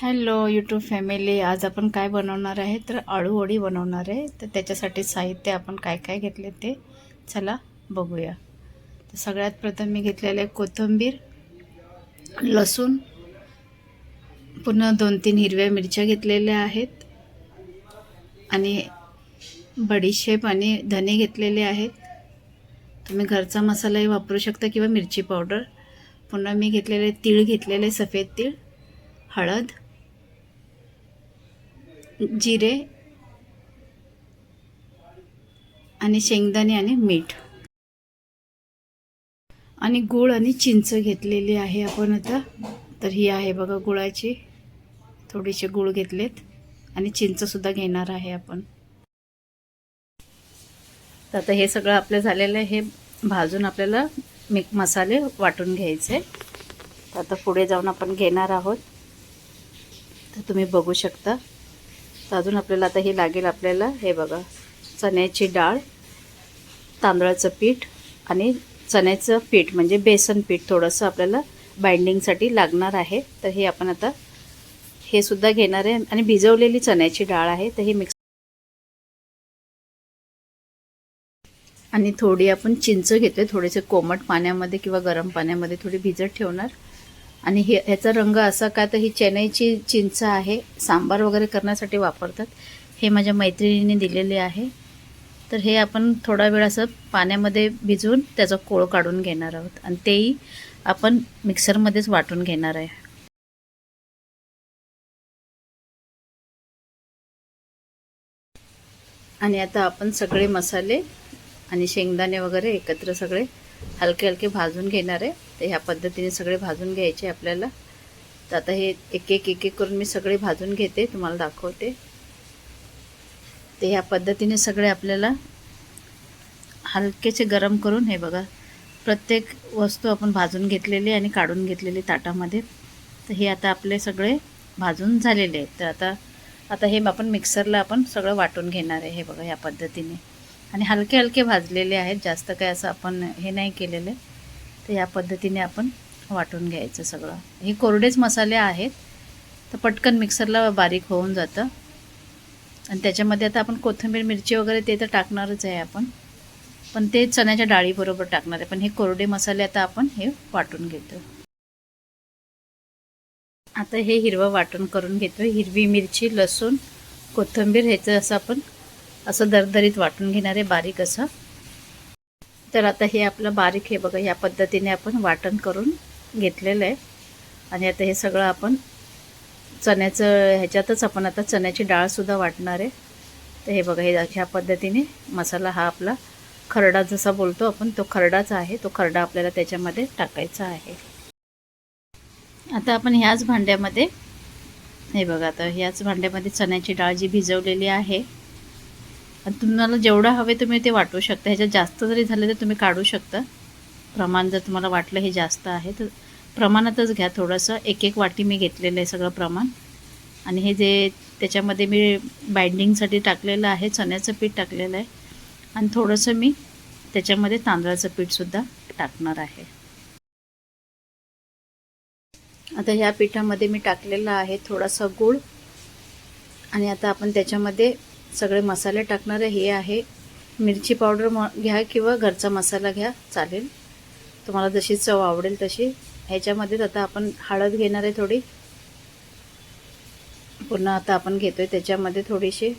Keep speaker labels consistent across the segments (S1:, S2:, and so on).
S1: Hello YouTube family आज आपण काय बनवणार आहे? तर आळूवडी बनवणार आहे. तर त्याच्यासाठी साहित्य आपण काय काय घेतले ते चला बघूया. तर सगळ्यात प्रथम मी घेतलेले कोथिंबीर लसूण पुन्हा दोन तीन हिरव्या मिरच्या घेतलेल्या आहेत. आणि बडीशेप आणि धने घेतलेले आहेत. तुम्ही घरचा मसालाही वापरू शकता किंवा मिरची पावडर. पुन्हा मी घेतलेले तीळ घेतलेले सफेद तीळ हळद जिरे आणि शेंगदाणे आणि मीठ. आणि गूळ आणि चिंच घेतलेली आहे आपण आता. तर ही आहे बघा गुळाची. थोडीसे गूळ घेतलेत. आणि चिंचसुद्धा घेणार आहे आपण. तर आता हे सगळं आपलं झालेलं हे भाजून आपल्याला मिक मसाले वाटून घ्यायचे. तर आता पुढे जाऊन आपण घेणार आहोत. तर तुम्ही बघू शकता. तर अजून आपल्याला आता हे लागेल आपल्याला. हे बघा चण्याची डाळ तांदळाचं पीठ आणि चण्याचं पीठ म्हणजे बेसन पीठ थोडंसं आपल्याला बाइंडिंगसाठी लागणार आहे. तर हे आपण आता हे सुद्धा घेणार आहे. आणि भिजवलेली चण्याची डाळ आहे तर ही मिक्स आणि थोडी आपण चिंच घेतोय. थोडेसे कोमट पाण्यामध्ये किंवा गरम पाण्यामध्ये थोडी भिजत ठेवणार. आणि हे ह्याचा रंग असा का तर ही चेन्नईची चिंच आहे. सांबार वगैरे करण्यासाठी वापरतात. हे माझ्या मैत्रिणीने दिलेले आहे. तर हे आपण थोडा वेळ असं पाण्यामध्ये भिजवून त्याचा कोळ काढून घेणार आहोत. आणि तेही आपण मिक्सरमध्येच वाटून घेणार आहे. आणि आता आपण सगळे मसाले आणि शेंगदाणे वगैरे एकत्र सगळे हलके हलके भाजून घेणार आहे. तर ह्या पद्धतीने सगळे भाजून घ्यायचे आपल्याला. तर आता हे एक एक एक एक करून मी सगळे भाजून घेते तुम्हाला दाखवते. ते ह्या पद्धतीने सगळे आपल्याला हलकेचे गरम करून हे बघा प्रत्येक वस्तू आपण भाजून घेतलेली आणि काढून घेतलेली ताटामध्ये. तर हे आता आपले सगळे भाजून झालेले आहेत. तर आता आता हे आपण मिक्सरला आपण सगळं वाटून घेणार आहे हे बघा ह्या पद्धतीने. आणि हलके हलके भाजलेले आहेत. जास्त काय असं आपण हे नाही केलेलं. तर या पद्धतीने आपण वाटून घ्यायचं सगळं. हे कोरडेच मसाले आहेत. तर पटकन मिक्सरला बारीक होऊन जातं. आणि त्याच्यामध्ये आता आपण कोथिंबीर मिरची वगैरे ते तर टाकणारच आहे आपण. पण ते चण्याच्या डाळीबरोबर टाकणार आहे. पण हे कोरडे मसाले आता आपण हे वाटून घेतो आता हे हिरवं वाटण करून घेतो हिरवी मिरची लसूण कोथिंबीर ह्याचं असं आपण असं दरदरीत वाटून घेणार आहे बारीक असं. तर आता हे आपलं बारीक हे बघा ह्या पद्धतीने आपण वाटण करून घेतलेलं आहे. आणि आता हे सगळं आपण चण्याचं ह्याच्यातच आपण आता चण्याची डाळसुद्धा वाटणार आहे. तर हे बघा हे ह्या पद्धतीने मसाला हा आपला खरडा जसा बोलतो आपण तो खरडाच आहे. तो खरडा आपल्याला त्याच्यामध्ये टाकायचा आहे. आता आपण ह्याच भांड्यामध्ये हे बघा आता ह्याच भांड्यामध्ये चण्याची डाळ जी भिजवलेली आहे आणि तुम्हाला जेवढं हवे तुम्ही ते वाटू शकता. ह्याच्यात जास्त जरी झालं तर तुम्ही काढू शकता. प्रमाण जर तुम्हाला वाटलं हे जास्त आहे तर प्रमाणातच घ्या. थोडंसं एक एक वाटी मी घेतलेलं आहे सगळं प्रमाण. आणि हे जे त्याच्यामध्ये मी बाइंडिंगसाठी टाकलेलं आहे चण्याचं पीठ टाकलेलं आहे. आणि थोडंसं मी त्याच्यामध्ये तांदळाचं पीठसुद्धा टाकणार आहे. आता ह्या पिठामध्ये मी टाकलेलं आहे थोडासा गूळ. आणि आता आपण त्याच्यामध्ये सगळे मसाले टाकणारे हे आहे. मिरची पावडर म घ्या किंवा घरचा मसाला घ्या चालेल. तुम्हाला जशी चव आवडेल तशी. ह्याच्यामध्येच आता आपण हळद घेणार आहे थोडी. पुन्हा आता आपण घेतो आहे त्याच्यामध्ये थोडीशी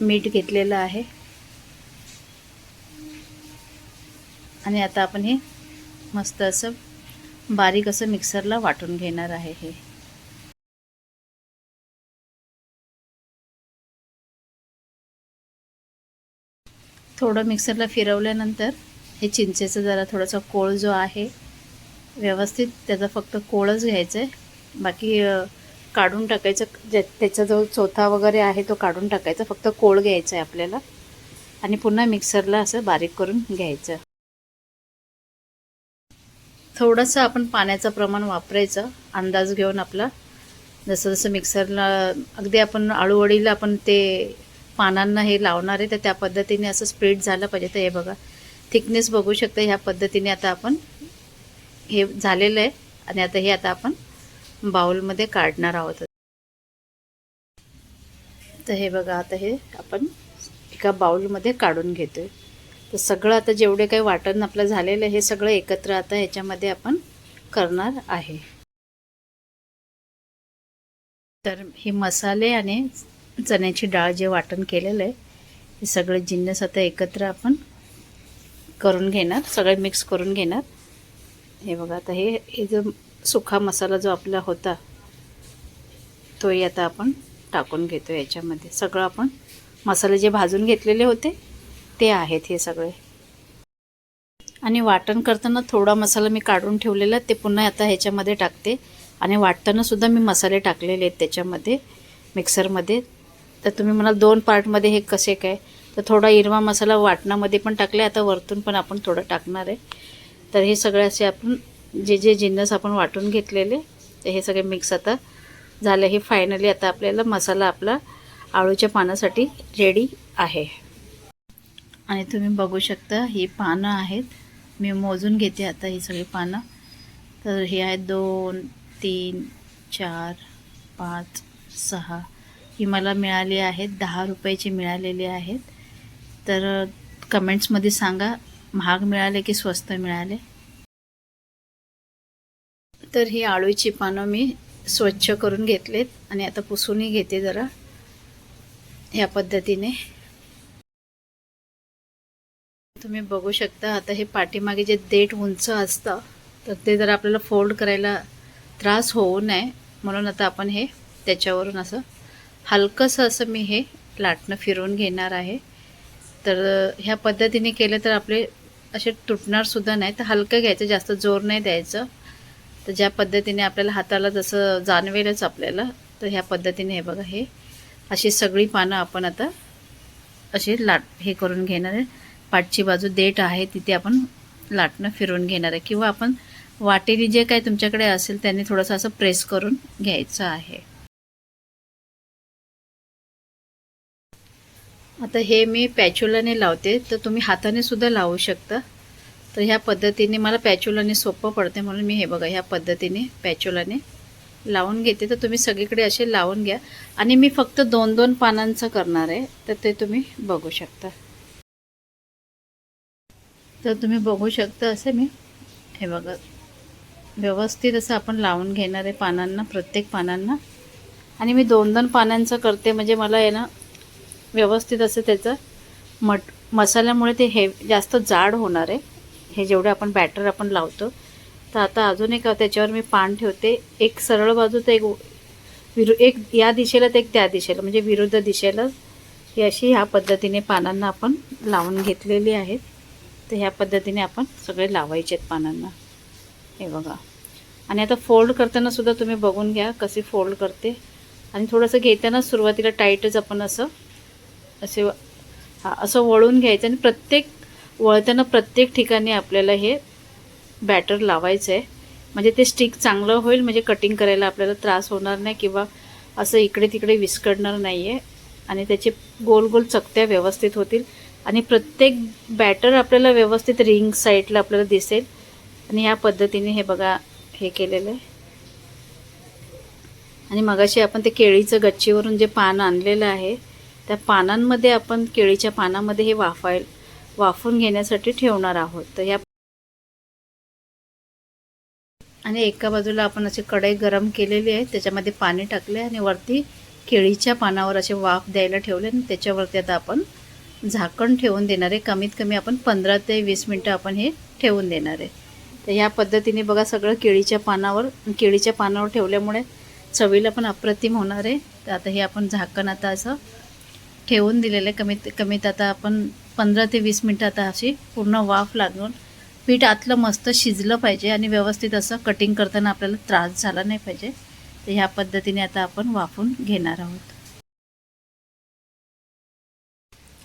S1: मीठ घेतलेलं आहे. आणि आता आपण हे मस्त असं बारीक असं मिक्सरला वाटून घेणार आहे हे. थोडं मिक्सरला फिरवल्यानंतर हे चिंचेचं जरा थोडासा कोळ जो आहे व्यवस्थित त्याचा फक्त कोळच घ्यायचा आहे बाकी काढून टाकायचं ज्या त्याचा जो चोथा वगैरे आहे तो काढून टाकायचा फक्त कोळ घ्यायचा आहे आपल्याला. आणि पुन्हा मिक्सरला असं बारीक करून घ्यायचं. थोडंसं आपण पाण्याचं प्रमाण वापरायचं अंदाज घेऊन आपला. जसं जसं मिक्सरला अगदी आपण आळूवडीला आपण ते पानांना हे लावणार आहे तर त्या पद्धतीने असं स्प्रेड झालं पाहिजे. तर हे बघा थिकनेस बघू शकता ह्या पद्धतीने आता आपण हे झालेलं आहे. आणि आता हे आता आपण बाउलमध्ये काढणार आहोत. तर हे बघा आता हे आपण एका बाउलमध्ये काढून घेतोय. तर सगळं आता जेवढे काही वाटण आपलं झालेलं आहे हे सगळं एकत्र आता ह्याच्यामध्ये आपण करणार आहे. तर हे मसाले आणि चण्याची डाळ जे वाटण केलेलं आहे हे सगळे जिन्नस आता एकत्र आपण करून घेणार सगळे मिक्स करून घेणार. हे बघा आता हे हे जो सुखा मसाला जो आपला होता तोही आता आपण टाकून घेतो याच्यामध्ये. सगळं आपण मसाले जे भाजून घेतलेले होते ते आहेत हे सगळे. आणि वाटण करताना थोडा मसाला मी काढून ठेवलेला ते पुन्हा आता ह्याच्यामध्ये टाकते. आणि वाटतानासुद्धा मी मसाले टाकलेले आहेत त्याच्यामध्ये मिक्सरमध्ये तर तुम्ही म्हणाल दोन पार्टमध्ये हे कसे काय? तर थोडा हिरवा मसाला वाटणामध्ये पण टाकले आता वरतून पण आपण थोडं टाकणार आहे. तर हे सगळे असे आपण जे जे जिन्नस आपण वाटून घेतलेले ते हे सगळे मिक्स आता झालं. हे फायनली आता आपल्याला मसाला आपला आळूच्या पानासाठी रेडी आहे. आणि तुम्ही बघू शकता ही पानं आहेत. मी मोजून घेते आता ही सगळी पानं. तर हे आहेत दोन तीन चार पाच सहा ही मला मिळाली आहेत दहा रुपयाची मिळालेली आहेत. तर कमेंट्समध्ये सांगा महाग मिळाले की स्वस्त मिळाले? तर ही आळूची पानं मी स्वच्छ करून घेतलेत आणि आता पुसूनही घेते जरा ह्या पद्धतीने. तुम्ही बघू शकता आता हे पाठीमागे जे देठ उंच असतं तर ते जर आपल्याला फोल्ड करायला त्रास होऊ नये. म्हणून आता आपण हे त्याच्यावरून असं हलकंसं असं मी हे लाटणं फिरवून घेणार आहे. तर ह्या पद्धतीने केलं तर आपले असे तुटणारसुद्धा नाही. तर हलकं घ्यायचं जास्त जोर नाही द्यायचं. तर ज्या पद्धतीने आपल्याला हाताला जसं जाणवेलच आपल्याला तर ह्या पद्धतीने हे बघा हे अशी सगळी पानं आपण आता अशी लाट हे करून घेणार आहे. पाठची बाजू देठ आहे तिथे आपण लाटणं फिरवून घेणार आहे. किंवा आपण वाटेने जे काय तुमच्याकडे असेल त्यांनी थोडंसं असं प्रेस करून घ्यायचं आहे. आता हे मी पॅच्युलाने लावते तर तुम्ही हाताने सुद्धा लावू शकता. तर ह्या पद्धतीने मला पॅच्युलाने सोपं पडते म्हणून मी हे बघा ह्या पद्धतीने पॅच्युलाने लावून घेते. तर तुम्ही सगळीकडे असे लावून घ्या. आणि मी फक्त दोन दोन पानांचं करणार आहे तर ते तुम्ही बघू शकता. तर तुम्ही बघू शकता असे मी हे बघा व्यवस्थित असं आपण लावून घेणार आहे पानांना प्रत्येक पानांना. आणि मी दोन दोन पानांचं करते म्हणजे मला आहे ना व्यवस्थित असं त्याचं मट मसाल्यामुळे ते हे जास्त जाड होणार आहे. हे जेवढे आपण बॅटर आपण लावतो. तर आता अजून एक त्याच्यावर मी पान ठेवते. एक सरळ बाजू तर एक विरु एक या दिशेला तर एक त्या दिशेला. म्हणजे विरुद्ध दिशेला. ही अशी ह्या पद्धतीने पानांना आपण लावून घेतलेली आहेत. तर ह्या पद्धतीने आपण सगळे लावायचे आहेत पानांना. हे बघा. आणि आता फोल्ड करतानासुद्धा तुम्ही बघून घ्या कशी फोल्ड करते. आणि थोडंसं घेताना सुरुवातीला टाईटच आपण असं असे हा असं वळून घ्यायचं आणि प्रत्येक वळताना प्रत्येक ठिकाणी आपल्याला हे बॅटर लावायचं आहे म्हणजे ते स्टिक चांगलं होईल म्हणजे कटिंग करायला आपल्याला त्रास होणार नाही किंवा असं इकडे तिकडे विस्कडणार नाही आहे आणि त्याचे गोल गोल चकत्या व्यवस्थित होतील. आणि प्रत्येक बॅटर आपल्याला व्यवस्थित रिंग साईडला आपल्याला दिसेल. आणि ह्या पद्धतीने हे बघा हे केलेलं आहे. आणि मगाशी आपण ते केळीचं गच्चीवरून जे पान आणलेलं आहे त्या पानांमध्ये आपण केळीच्या पानामध्ये हे वाफाय वाफून घेण्यासाठी ठेवणार आहोत. तर ह्या आणि एका बाजूला आपण असे कढई गरम केलेली आहे. त्याच्यामध्ये पाणी टाकले आणि वरती केळीच्या पानावर असे वाफ द्यायला ठेवले आणि त्याच्यावरती आता आपण झाकण ठेवून देणार आहे. कमीत कमी आपण पंधरा ते वीस मिनटं आपण हे ठेवून देणार आहे. तर ह्या पद्धतीने बघा सगळं केळीच्या पानावर केळीच्या पानावर ठेवल्यामुळे चवीला पण अप्रतिम होणार आहे. तर आता हे आपण झाकण आता असं ठेवून दिलेलं आहे कमीत कमीत आता आपण पंधरा ते वीस मिनटं आता अशी पूर्ण वाफ लागून पीठ आतलं मस्त शिजलं पाहिजे आणि व्यवस्थित असं कटिंग करताना आपल्याला त्रास झाला नाही पाहिजे. तर ह्या पद्धतीने आता आपण वाफून घेणार आहोत.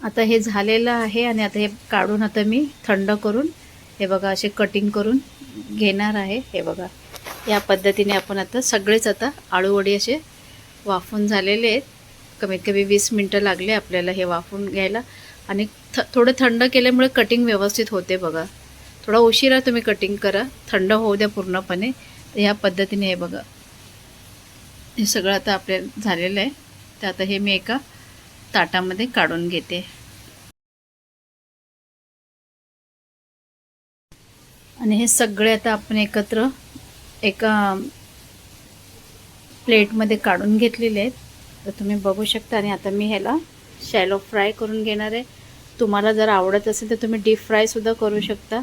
S1: आता हे झालेलं आहे आणि आता हे काढून आता मी थंड करून हे बघा असे कटिंग करून घेणार आहे. हे बघा या पद्धतीने आपण आता सगळेच आता आळूवडी असे वाफून झालेले आहेत. कमीत कमी वीस मिनटं लागले आपल्याला हे वाफून घ्यायला. आणि थ थोडं थंड केल्यामुळे कटिंग व्यवस्थित होते बघा. थोडा उशिरा तुम्ही कटिंग करा. थंड होऊ द्या पूर्णपणे. तर ह्या पद्धतीने हे बघा. हे सगळं आता आपल्या झालेलं आहे. तर आता हे मी एका ताटामध्ये काढून घेते. आणि हे सगळे आता आपण एकत्र एका प्लेटमध्ये काढून घेतलेले आहेत. तर तुम्ही बघू शकता आणि आता मी ह्याला शॅलो फ्राय करून घेणार आहे. तुम्हाला जर आवडत असेल तर तुम्ही डीप फ्रायसुद्धा करू शकता.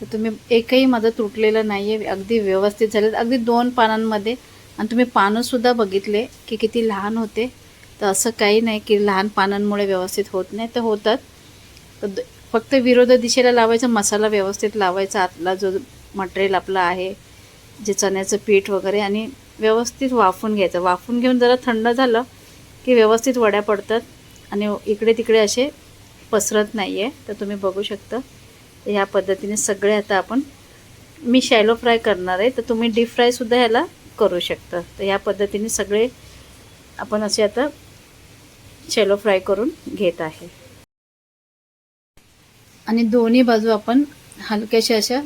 S1: तर तुम्ही एकही माझं तुटलेलं नाही आहे अगदी व्यवस्थित झालं अगदी दोन पानांमध्ये. आणि तुम्ही पानंसुद्धा बघितले की किती लहान होते. तर असं काही नाही की लहान पानांमुळे व्यवस्थित होत नाही. तर होतात. तर फक्त विरोध दिशेला लावायचा मसाला व्यवस्थित लावायचा. आतला जो मटेरियल आपला आहे जे चण्याचं पीठ वगैरे आणि व्यवस्थित वाफून घ्यायचं. वाफून घेऊन जरा थंड झालं की व्यवस्थित वड्या पडतात आणि इकडे तिकडे असे पसरत नाही आहे तर तुम्ही बघू शकता. तर ह्या पद्धतीने सगळे आता आपण मी शॅलो फ्राय करणार आहे. तर तुम्ही डीप फ्रायसुद्धा ह्याला करू शकता. तर ह्या पद्धतीने सगळे आपण असे आता शॅलो फ्राय करून घेत आहे. आणि दोन्ही बाजू आपण हलक्याशा अशा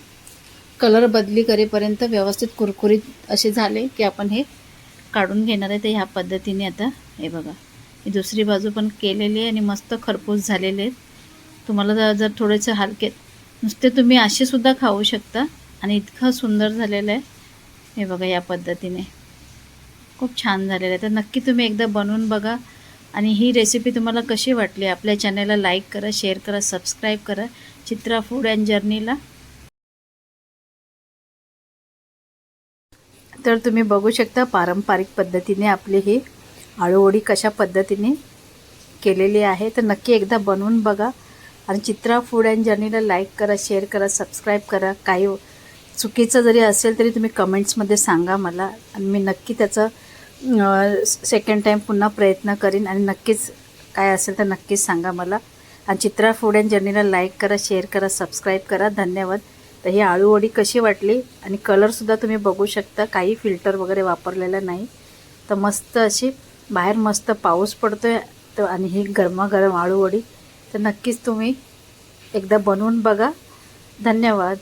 S1: कलर बदली करेपर्यंत व्यवस्थित कुरकुरीत असे झाले की आपण हे काढून घेणार आहे. तर ह्या पद्धतीने आता हे बघा. ही दुसरी बाजू पण केलेली आहे आणि मस्त खरपूस झालेले आहेत. तुम्हाला जर जर थोडेसे हलके नुसते तुम्ही असे सुद्धा खाऊ शकता आणि इतकं सुंदर झालेलं आहे. हे बघा या पद्धतीने. खूप छान झालेलं आहे. तर नक्की तुम्ही एकदा बनवून बघा आणि ही रेसिपी तुम्हाला कशी वाटली? आपल्या चॅनलला लाईक करा शेअर करा सबस्क्राईब करा. चित्रा फूड अँड जर्नीला तर तुम्ही बघू शकता पारंपरिक पद्धतीने आपली ही आळूवडी कशा पद्धतीने केलेली आहे. तर नक्की एकदा बनवून बघा आणि चित्रा फूड अँड जर्नीला लाईक करा शेअर करा सबस्क्राईब करा. काही चुकीचं जरी असेल तरी तुम्ही कमेंट्समध्ये सांगा मला. आणि मी नक्की त्याचं सेकंड टाईम पुन्हा प्रयत्न करीन आणि नक्कीच काय असेल तर नक्कीच सांगा मला. आणि चित्रा फूड अँड जर्नीला लाईक करा शेअर करा सबस्क्राईब करा. धन्यवाद. तर ही आळूवडी कशी वाटली? आणि कलरसुद्धा तुम्ही बघू शकता. काही फिल्टर वगैरे वापरलेला नाही. तर मस्त अशी बाहेर मस्त पाऊस पडतो आहे तर आणि ही गरमागरम आळूवडी तर नक्कीच तुम्ही एकदा बनवून बघा. धन्यवाद.